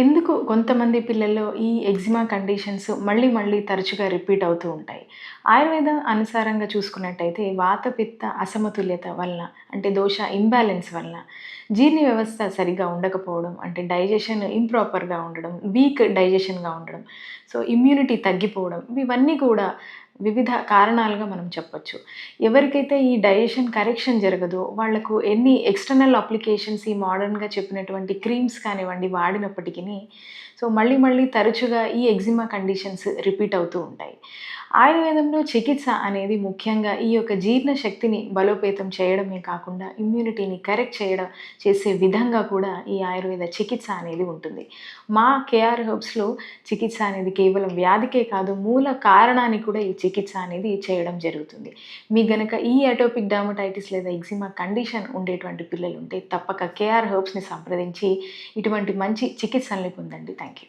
ఎందుకు కొంతమంది పిల్లల్లో ఈ ఎగ్జిమా కండిషన్స్ మళ్ళీ మళ్ళీ తరచుగా రిపీట్ అవుతూ ఉంటాయి? ఆయుర్వేదం అనుసారంగా చూసుకున్నట్టయితే వాతపిత్త అసమతుల్యత వలన అంటే దోష ఇంబ్యాలెన్స్ వలన జీర్ణ వ్యవస్థ సరిగా ఉండకపోవడం అంటే డైజెషన్ ఇంప్రాపర్గా ఉండడం వీక్ డైజెషన్గా ఉండడం సో ఇమ్యూనిటీ తగ్గిపోవడం ఇవన్నీ కూడా వివిధ కారణాలుగా మనం చెప్పొచ్చు. ఎవరికైతే ఈ డైజెషన్ కరెక్షన్ జరగదో వాళ్ళకు ఎన్ని ఎక్స్టర్నల్ అప్లికేషన్స్ ఈ మోడర్న్గా చెప్పినటువంటి క్రీమ్స్ కానివ్వండి వాడినప్పటికీ సో మళ్ళీ మళ్ళీ తరచుగా ఈ ఎగ్జిమా కండిషన్స్ రిపీట్ అవుతూ ఉంటాయి. ఆయుర్వేదంలో చికిత్స అనేది ముఖ్యంగా ఈ యొక్క జీర్ణ శక్తిని బలోపేతం చేయడమే కాకుండా ఇమ్యూనిటీని కరెక్ట్ చేయడం చేసే విధంగా కూడా ఈ ఆయుర్వేద చికిత్స అనేది ఉంటుంది. మా కేఆర్ హెర్బ్స్లో చికిత్స అనేది కేవలం వ్యాధికే కాదు మూల కారణాన్ని కూడా ఈ చికిత్స అనేది చేయడం జరుగుతుంది. మీ గనక ఈ అటోపిక్ డర్మటైటిస్ లేదా ఎగ్జిమా కండిషన్ ఉండేటువంటి పిల్లలు ఉంటే తప్పక కేఆర్ హెర్బ్స్ని సంప్రదించి ఇటువంటి మంచి చికిత్సల్ని పొందండి. Thank you